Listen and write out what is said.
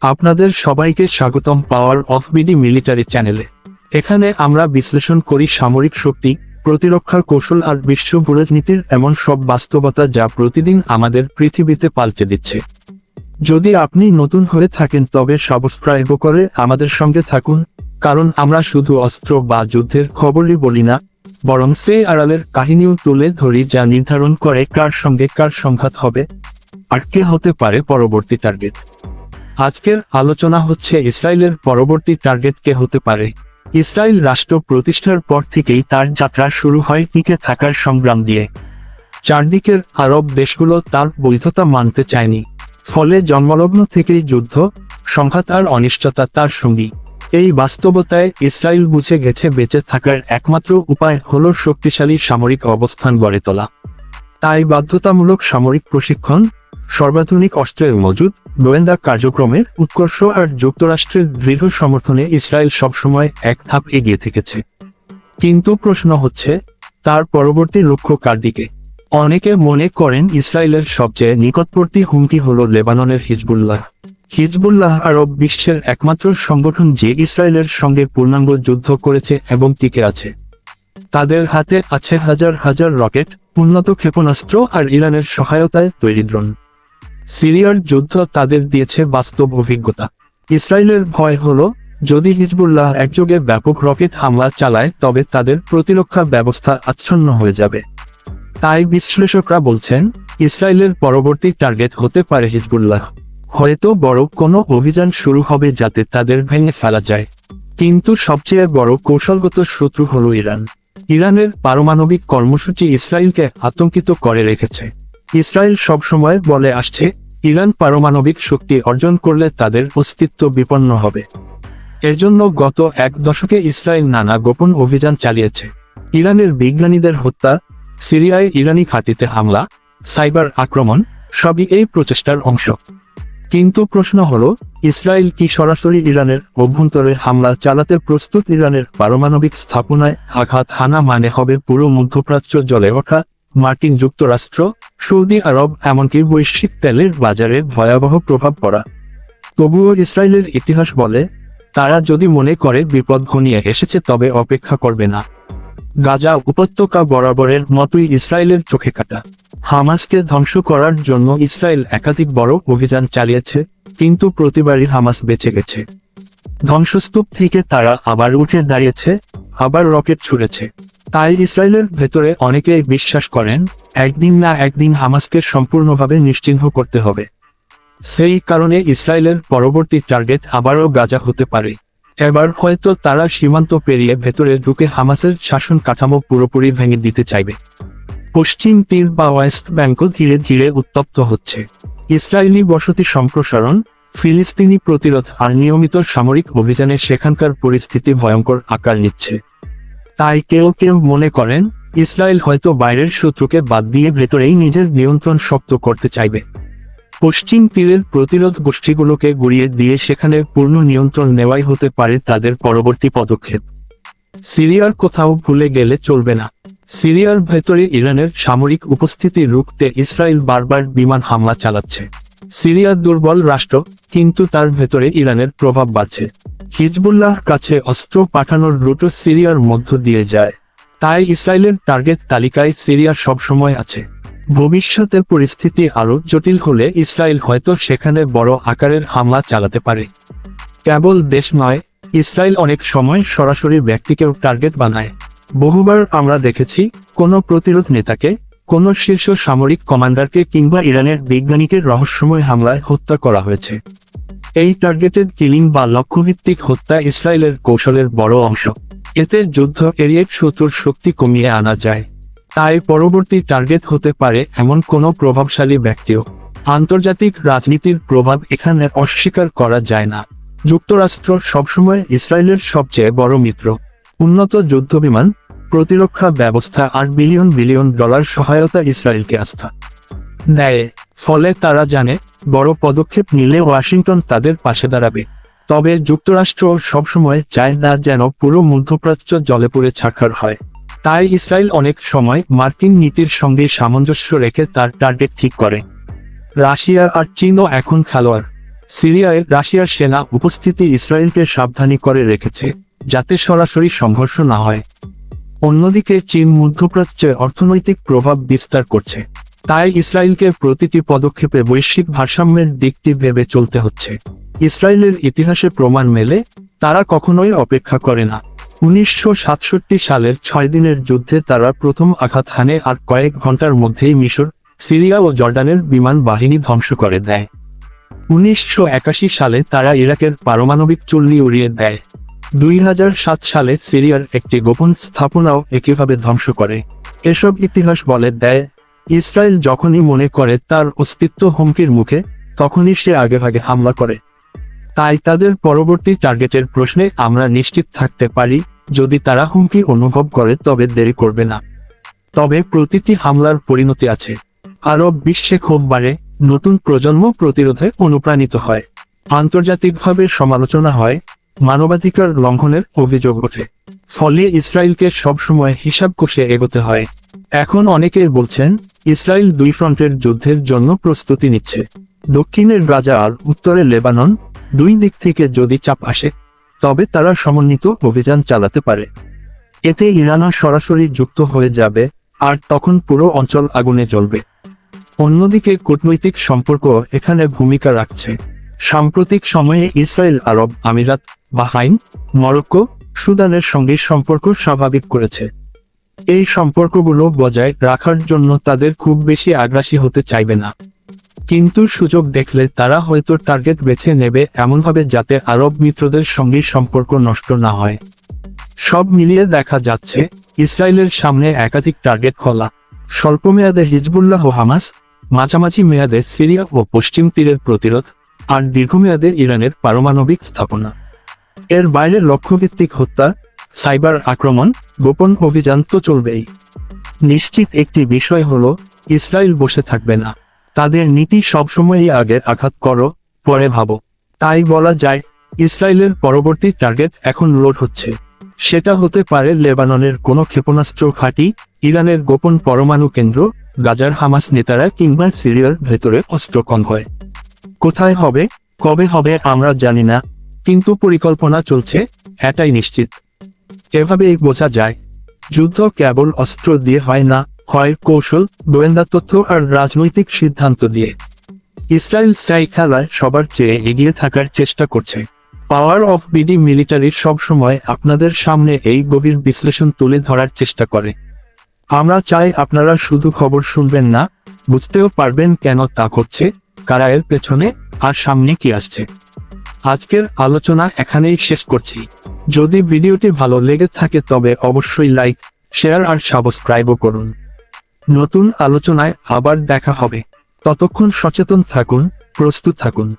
আপনাদের সবাইকে স্বাগতম পাওয়ার অফ বিডি মিলিটারি চ্যানেলে। এখানে আমরা বিশ্লেষণ করি সামরিক শক্তি, প্রতিরক্ষার কৌশল আর বিশ্ব রাজনীতির এমন সব বাস্তবতা যা প্রতিদিন আমাদের পৃথিবীতে পাল্টে দিচ্ছে। যদি আপনি নতুন হয়ে থাকেন তবে সাবস্ক্রাইব করে আমাদের সঙ্গে থাকুন। কারণ আমরা শুধু অস্ত্র বা যুদ্ধের খবরই বলি না, বরং সে আড়ালের কাহিনীও তুলে ধরি যা নির্ধারণ করে কার সঙ্গে কার সংঘাত হবে আর কে হতে পারে পরবর্তী টার্গেট আজকের আলোচনা হচ্ছে ইসরায়েলের পরবর্তী টার্গেট কে হতে পারে। ইসরায়েল রাষ্ট্র প্রতিষ্ঠার পর থেকেই তার যাত্রা শুরু হয় টিকে থাকার সংগ্রাম দিয়ে। চারদিকের আরব দেশগুলো তার বৈধতা মানতে চায়নি। ফলে জন্মলগ্ন থেকেই যুদ্ধ, সংঘাত আর অনিশ্চয়তা তার সঙ্গী। এই বাস্তবতায় ইসরায়েল বুঝে গেছে বেঁচে থাকার একমাত্র উপায় হল শক্তিশালী সামরিক অবস্থান গড়ে তোলা। তাই বাধ্যতামূলক সামরিক প্রশিক্ষণ, সর্বাধুনিক অস্ত্রের মজুদ, গোয়েন্দা কার্যক্রমের উৎকর্ষ আর যুক্তরাষ্ট্রের দৃঢ় সমর্থনে ইসরায়েল সবসময় এক ধাপ এগিয়ে থেকেছে। কিন্তু প্রশ্ন হচ্ছে, তার পরবর্তী লক্ষ্য কার দিকে? অনেকে মনে করেন ইসরায়েলের সবচেয়ে নিকটবর্তী হুমকি হল লেবাননের হিজবুল্লাহ। হিজবুল্লাহ আরব বিশ্বের একমাত্র সংগঠন যে ইসরায়েলের সঙ্গে পূর্ণাঙ্গ যুদ্ধ করেছে এবং টিকে আছে। তাদের হাতে আছে হাজার হাজার রকেট, উন্নত ক্ষেপণাস্ত্র আর ইরানের সহায়তায় তৈরি ড্রোন। সিরিয়ার যুদ্ধ তাদের দিয়েছে বাস্তব অভিজ্ঞতা। ইসরায়েলের ভয় হল, যদি হিজবুল্লাহ একযোগে ব্যাপক রকেট হামলা চালায়, তবে তাদের প্রতিরক্ষা ব্যবস্থা আচ্ছন্ন হয়ে যাবে। তাই বিশ্লেষকরা বলছেন, ইসরায়েলের পরবর্তী টার্গেট হতে পারে হিজবুল্লাহ। হয়তো বড় কোনো অভিযান শুরু হবে যাতে তাদের ভেঙে ফেলা যায়। কিন্তু সবচেয়ে বড় কৌশলগত শত্রু হল ইরান। ইরানের পারমাণবিক কর্মসূচি ইসরায়েলকে আতঙ্কিত করে রেখেছে। ইসরায়েল সবসময় বলে আসছে, ইরান পারমাণবিক শক্তি অর্জন করলে তাদের অস্তিত্ব বিপন্ন হবে। এজন্য গত এক দশকে ইসরায়েল নানা গোপন অভিযান চালিয়েছে। ইরানের বিজ্ঞানীদের হত্যা, সিরিয়ায় ইরানি খাতিতে হামলা, সাইবার আক্রমণ, সবই এই প্রচেষ্টার অংশ। কিন্তু প্রশ্ন হল, ইসরায়েল কি সরাসরি ইরানের অভ্যন্তরে হামলা চালাতে প্রস্তুত ইরানের পারমাণবিক স্থাপনায় আঘাত হানা মানে হবে পুরো মধ্যপ্রাচ্য জলে ওঠা, মার্কিন যুক্তরাষ্ট্র, সৌদি আরব, এমনকি বৈশ্বিক তেলের বাজারে ভয়াবহ প্রভাব পড়া। তবুও ইসরায়েলের ইতিহাস বলে, তারা যদি মনে করে বিপদ ঘনিয়ে এসেছে তবে অপেক্ষা করবে না। গাজা উপত্যকা বরাবরের মতোই ইসরায়েলের চোখে কাটা। হামাসকে ধ্বংস করার জন্য ইসরায়েল একাধিক বড় অভিযান চালিয়েছে, কিন্তু প্রতিবারই হামাস বেঁচে গেছে। ধ্বংসস্তূপ থেকে তারা আবার উঠে দাঁড়িয়েছে, আবার রকেট ছুড়েছে। তাই ইসরায়েলের ভেতরে অনেকেই বিশ্বাস করেন, একদিন না একদিন হামাসকে সম্পূর্ণভাবে নিশ্চিহ্ন করতে হবে। সেই কারণে ইসরায়েলের পরবর্তী টার্গেট আবারও গাজা হতে পারে। এবার হয়তো তারা সীমান্ত পেরিয়ে ভেতরে ঢুকে হামাসের শাসন কাঠামো পুরোপুরি ভেঙে দিতে চাইবে। পশ্চিম তীর বা ওয়েস্ট ব্যাঙ্ক ধীরে ধীরে উত্তপ্ত হচ্ছে। ইসরায়েলি বসতি সম্প্রসারণ, ফিলিস্তিনি প্রতিরোধ আর নিয়মিত সামরিক অভিযানে সেখানকার পরিস্থিতি ভয়ঙ্কর আকার নিচ্ছে। তাই কেউ কেউ মনে করেন, ইসরায়েল হয়তো বাইরের শত্রুকে বাদ দিয়ে ভেতরেই নিজের নিয়ন্ত্রণ শক্ত করতে চাইবে। পশ্চিম তীরের প্রতিরোধ গোষ্ঠীগুলোকে গুড়িয়ে দিয়ে সেখানে পূর্ণ নিয়ন্ত্রণ নেওয়াই হতে পারে তাদের পরবর্তী পদক্ষেপ। সিরিয়ার কোথাও ভুলে গেলে চলবে না। সিরিয়ার ভেতরে ইরানের সামরিক উপস্থিতি রুখতে ইসরায়েল বারবার বিমান হামলা চালাচ্ছে। সিরিয়া দুর্বল রাষ্ট্র, কিন্তু তার ভেতরে ইরানের প্রভাব বাড়ছে। হিজবুল্লাহর কাছে অস্ত্র পাঠানোর রুটও সিরিয়ার মধ্য দিয়ে যায়। তাই ইসরায়েলের টার্গেট তালিকায় সিরিয়া সবসময় আছে। ভবিষ্যতে পরিস্থিতি আরও জটিল হলে ইসরায়েল হয়তো সেখানে বড় আকারের হামলা চালাতে পারে। কেবল দেশ নয়, ইসরায়েল অনেক সময় সরাসরি ব্যক্তিকেও টার্গেট বানায়। বহুবার আমরা দেখেছি, কোনো প্রতিরোধ নেতাকে, কোনো শীর্ষ সামরিক কমান্ডারকে কিংবা ইরানের বিজ্ঞানীকে রহস্যময় হামলায় হত্যা করা হয়েছে। এই টার্গেটেড কিলিং বা লক্ষ্যভিত্তিক হত্যা ইসরায়েলের কৌশলের বড় অংশ। এতে যুদ্ধ এড়িয়ে শত্রুর শক্তি কমিয়ে আনা যায়। তাই পরবর্তী টার্গেট হতে পারে এমন কোনো প্রভাবশালী ব্যক্তিও। আন্তর্জাতিক রাজনীতির প্রভাব এখানে অস্বীকার করা যায় না। যুক্তরাষ্ট্র সবসময় ইসরায়েলের সবচেয়ে বড় মিত্র। উন্নত যুদ্ধবিমান, প্রতিরক্ষা ব্যবস্থা আর বিলিয়ন বিলিয়ন ডলার সহায়তা ইসরায়েলকে আস্থা দেয়। ফলে তারা জানে, বড় পদক্ষেপ নিলে ওয়াশিংটন তাদের পাশে দাঁড়াবে। তবে যুক্তরাষ্ট্র সবসময় চায় না যেন পুরো মধ্যপ্রাচ্য জলে পড়ে ছাড়খার হয়। তাই ইসরায়েল অনেক সময় মার্কিন নীতির সঙ্গে সামঞ্জস্য রেখে তার টার্গেট ঠিক করে। রাশিয়া আর চীনও এখন খেলোয়াড়। সিরিয়ায় রাশিয়ার সেনা উপস্থিতি ইসরায়েলকে সাবধানী করে রেখেছে, যাতে সরাসরি সংঘর্ষ না হয়। অন্যদিকে চীন মধ্যপ্রাচ্যে অর্থনৈতিক প্রভাব বিস্তার করছে, তাই ইসরায়েলকে প্রতিটি পদক্ষেপে বৈশ্বিক ভারসাম্যের দিকটি ভেবে চলতে হচ্ছে। ইসরায়েলের ইতিহাসে প্রমাণ মেলে, তারা কখনোই অপেক্ষা করে না। উনিশশো সাতষট্টি সালের ছয় দিনের যুদ্ধে তারা প্রথম আঘাত হানে আর কয়েক ঘণ্টার মধ্যেই মিশর, সিরিয়া ও জর্ডানের বিমান বাহিনী ধ্বংস করে দেয়। উনিশশো একাশি সালে তারা ইরাকের পারমাণবিক চুল্লি উড়িয়ে দেয়। দুই হাজার সাত সালে সিরিয়ার একটি গোপন স্থাপনাও একইভাবে ধ্বংস করে। এসব ইতিহাস বলে দেয়, ইসরায়েল যখনই মনে করে তার অস্তিত্ব হুমকির মুখে, তখনই সে আগেভাগে হামলা করে। তাই তাদের পরবর্তী টার্গেটের প্রশ্নে আমরা নিশ্চিত থাকতে পারি, যদি তারা হুমকি অনুভব করে তবে দেরি করবে না। তবে প্রতিটি হামলার পরিণতি আছে। আরব বিশ্বে ক্ষোভ বাড়ে, নতুন প্রজন্ম প্রতিরোধে অনুপ্রাণিত হয়। আন্তর্জাতিকভাবে সমালোচনা হয়, মানবাধিকার লঙ্ঘনের অভিযোগ ওঠে। ফলে ইসরায়েলকে সবসময় হিসাব কষে এগোতে হয়। এখন অনেকেই বলছেন, ইসরায়েল দুই ফ্রন্টের যুদ্ধের জন্য প্রস্তুতি নিচ্ছে। দক্ষিণের গাজা আর উত্তরে লেবানন দুই দিক থেকে যদি চাপ আসে, তবে তারা সমন্বিত অভিযান চালাতে পারে। এতে ইরানও সরাসরি যুক্ত হয়ে যাবে, আর তখন পুরো অঞ্চল আগুনে জ্বলবে। অন্যদিকে কূটনৈতিক সম্পর্ক এখানে ভূমিকা রাখছে। সাম্প্রতিক সময়ে ইসরায়েল, আরব আমিরাত বাহাইন মরক্কো, সুদানের সঙ্গে সম্পর্ক স্বাভাবিক করেছে। এই সম্পর্কগুলো বজায় রাখার জন্য তাদের খুব বেশি আগ্রাসী হতে চাইবে না। কিন্তু সুযোগ দেখলে তারা হয়তো টার্গেট বেছে নেবে এমনভাবে যাতে আরব মিত্রদের সঙ্গে সম্পর্ক নষ্ট না হয়। সব মিলিয়ে দেখা যাচ্ছে, ইসরায়েলের সামনে একাধিক টার্গেট খোলা। স্বল্পমেয়াদে হিজবুল্লাহ ও হামাস, মাঝামাঝি মেয়াদে সিরিয়া ও পশ্চিম তীরের প্রতিরোধ, আর দীর্ঘমেয়াদে ইরানের পারমাণবিক স্থাপনা। এর বাইরে লক্ষ্যভিত্তিক হত্যা, সাইবার আক্রমণ, গোপন অভিযান তো চলবেই। নিশ্চিত একটি বিষয় হলো, ইসরায়েল বসে থাকবে না। তাদের নীতি সবসময়ই আগে আঘাত করো, পরে ভাবো। তাই বলা যায়, ইসরায়েলের পরবর্তী টার্গেট এখন লোড হচ্ছে। সেটা হতে পারে লেবাননের কোনো ক্ষেপণাস্ত্র ঘাঁটি, ইরানের গোপন পরমাণু কেন্দ্র, গাজার হামাস নেতারা কিংবা সিরিয়ার ভেতরে অস্ত্র কনভয় কোথায় হবে, কবে হবে আমরা জানি না, কিন্তু পরিকল্পনা চলছে, এটাই নিশ্চিত। এভাবেই বোঝা যায়, যুদ্ধ কেবল অস্ত্র দিয়ে হয় না হয় কৌশল, গোয়েন্দা তথ্য আর রাজনৈতিক সিদ্ধান্ত দিয়ে। ইসরায়েল সাই খেলায় সবার চেয়ে এগিয়ে থাকার চেষ্টা করছে। পাওয়ার অফ বিডি মিলিটারি সবসময় আপনাদের সামনে এই গভীর বিশ্লেষণ তুলে ধরার চেষ্টা করে। আমরা চাই আপনারা শুধু খবর শুনবেন না, বুঝতেও পারবেন কেন তা করছে কারা এর পেছনে আর সামনে কি আসছে। আজকের আলোচনা এখানেই শেষ করছি। যদি ভিডিওটি ভালো লেগে থাকে তবে অবশ্যই লাইক, শেয়ার আর সাবস্ক্রাইবও করুন। নতুন আলোচনায় আবার দেখা হবে। ততক্ষণ সচেতন থাকুন প্রস্তুত থাকুন।